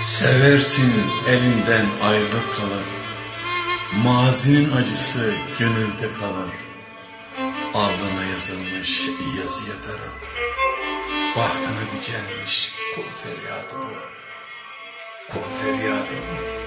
Seversin elinden ayrılık kalır. Mazinin acısı gönülde kalır. Alnına yazılmış yazı yatarak. Bahtına gücenmiş kul feryadı bu. Kul feryadı bu.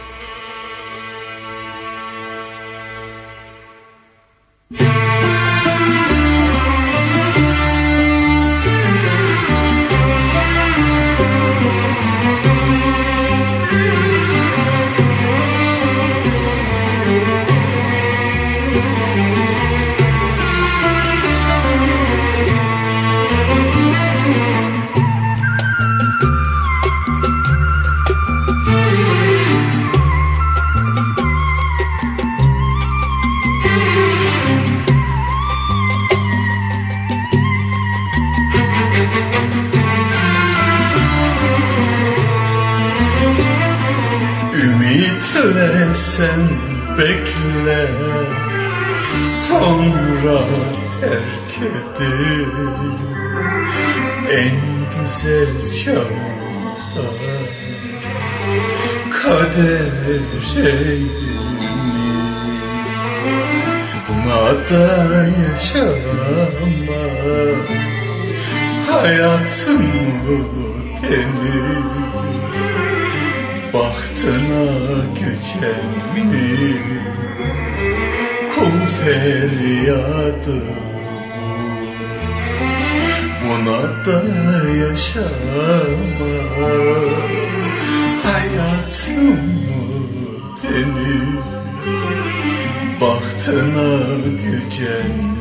Ümitle sen bekle. Sonra terk edin. En güzel çağda Kaderini Nada yaşama. Hayatımı temiz Bahtına gücenmiş Kul feryadı bu. Buna da yaşama Hayatımı temiz Bahtına gücenmiş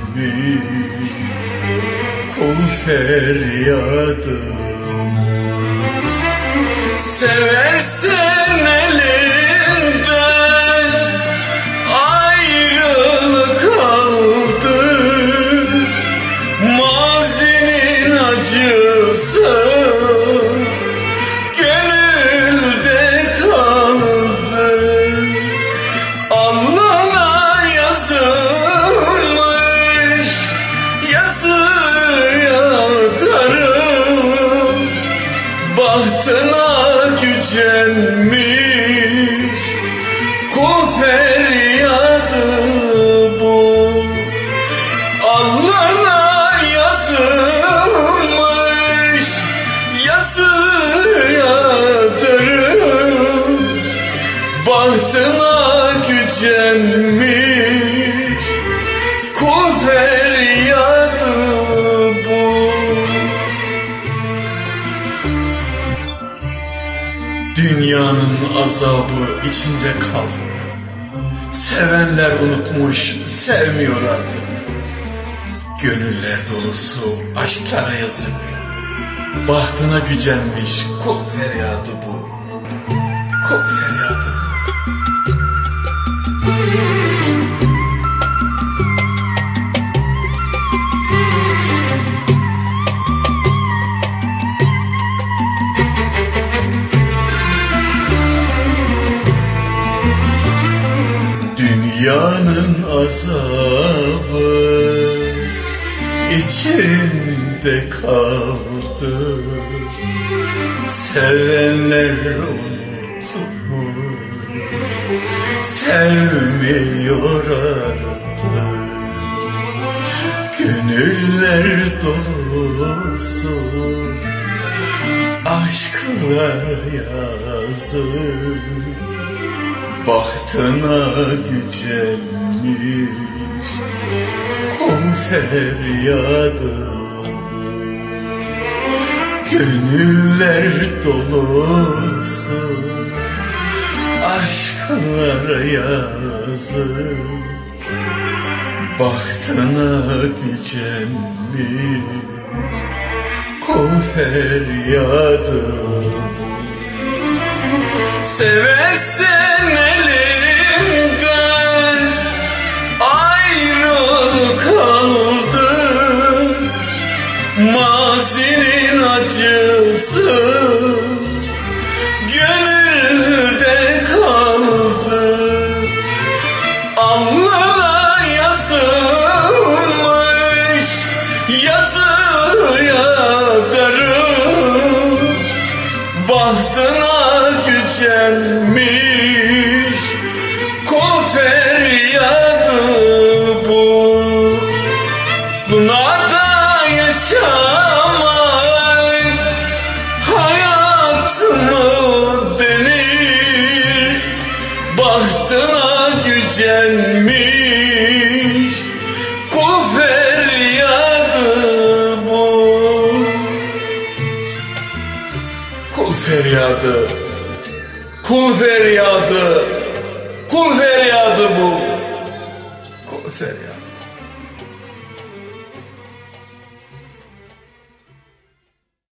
Kul feryadı Seversen elinden ayrılık aldı. Mazinin acısı Dünyanın azabı içinde kaldık. Sevenler unutmuş, sevmiyor artık. Gönüller dolusu aşklara yazık. Bahtına gücenmiş kul feryadı bu. Kul feryadı. Dünyanın azabı içinde kaldı. Sevenler unutmuş Sevmiyor artık. Gönüller dolusu Aşkla yazık Bahtına gücenmiş Kul feryadı. Gönüller dolusu Aşklara yazık Bahtına gücenmiş Kul feryadı Seversen elinden. Ayrılık kaldı Mazinin acısı gönülde kaldı. Alnına yazılmış yazıya darım Bahtına düşenmiş Kul feryadı bu. Buna da yaşamak Hayatını denir? Bahtına gücenmiş Kul feryadı bu. Kul feryadı. Kul feryadı. Kul feryadı bu. Kul feryadı